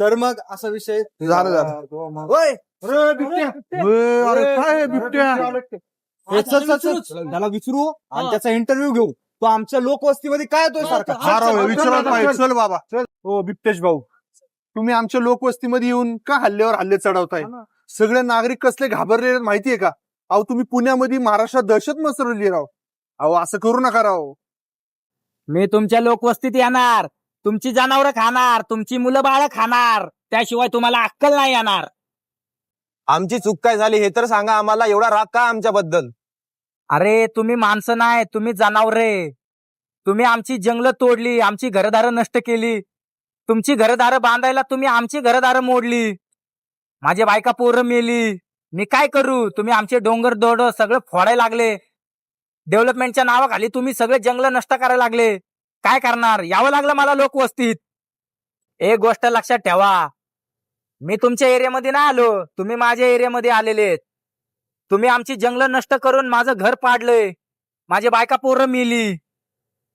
तर मग असा विषय झालं, झालं. होय अरे काय आहे बिबट्या? हे चल, चल, चल. त्याला विचारू आणि त्याचा इंटरव्ह्यू घेऊ. तो आमच्या लोकवस्तीमध्ये काय येतोय सारखा? हा राव, विचारत पाहिजे चल. बाबा. चल. हो बिबटेश भाऊ. तुम्ही आमच्या लोकवस्तीमध्ये येऊन का हल्ल्यावर हल्ले चढवताय? सगळे नागरिक कसले घाबरलेले आहेत माहितीये का? अहो तुम्ही पुण्यामध्ये महाराष्ट्रात दहशत मसरवली राव. अहो असं करू नका राव. मी तुमच्या लोकवस्तीत येणार. तुमची जनावरं खाणार तुमची मुलं बाळ खाणार त्याशिवाय तुम्हाला अक्कल नाही येणार. आमची चूक काय झाली हे तर सांगा आम्हाला एवढा राग का आमच्याबद्दल? अरे तुम्ही माणसं नाही तुम्ही जनावरे तुम्ही आमची जंगलं तोडली आमची घरदारं नष्ट केली. तुमची घरदारं बांधायला तुम्ही आमची घरदारं मोडली. माझी बायका पोरं मेली. मी काय करू? तुम्ही आमचे डोंगर दोड सगळं फोडायला लागले. डेव्हलपमेंटच्या नावाखाली तुम्ही सगळे जंगल नष्ट करायला लागले. काय करणार? यावं लागलं मला लोकवस्तीत एक गोष्ट लक्षात ठेवा. मी तुमच्या एरियामध्ये नाही आलो. तुम्ही माझ्या एरियामध्ये आलेले तुम्ही आमची जंगलं नष्ट करून माझं घर पाडलंय. माझी बायका पोरं मिली.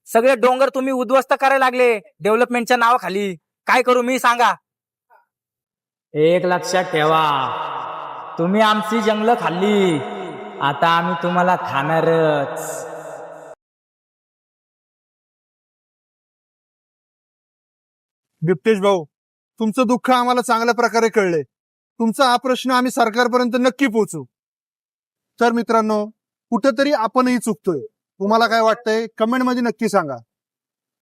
सगळे डोंगर तुम्ही उद्ध्वस्त करायला लागले डेव्हलपमेंटच्या नावाखाली. काय करू मी सांगा? एक लक्षात ठेवा. तुम्ही आमची जंगलं खाल्ली. आता आम्ही तुम्हाला खाणारच. बिबटेश भाऊ तुमचं दुःख आम्हाला चांगल्या प्रकारे कळलंय तुमचा हा प्रश्न आम्ही सरकारपर्यंत नक्की पोहोचू. तर मित्रांनो कुठेतरी आपणही चुकतोय. तुम्हाला काय वाटतंय? कमेंटमध्ये नक्की सांगा.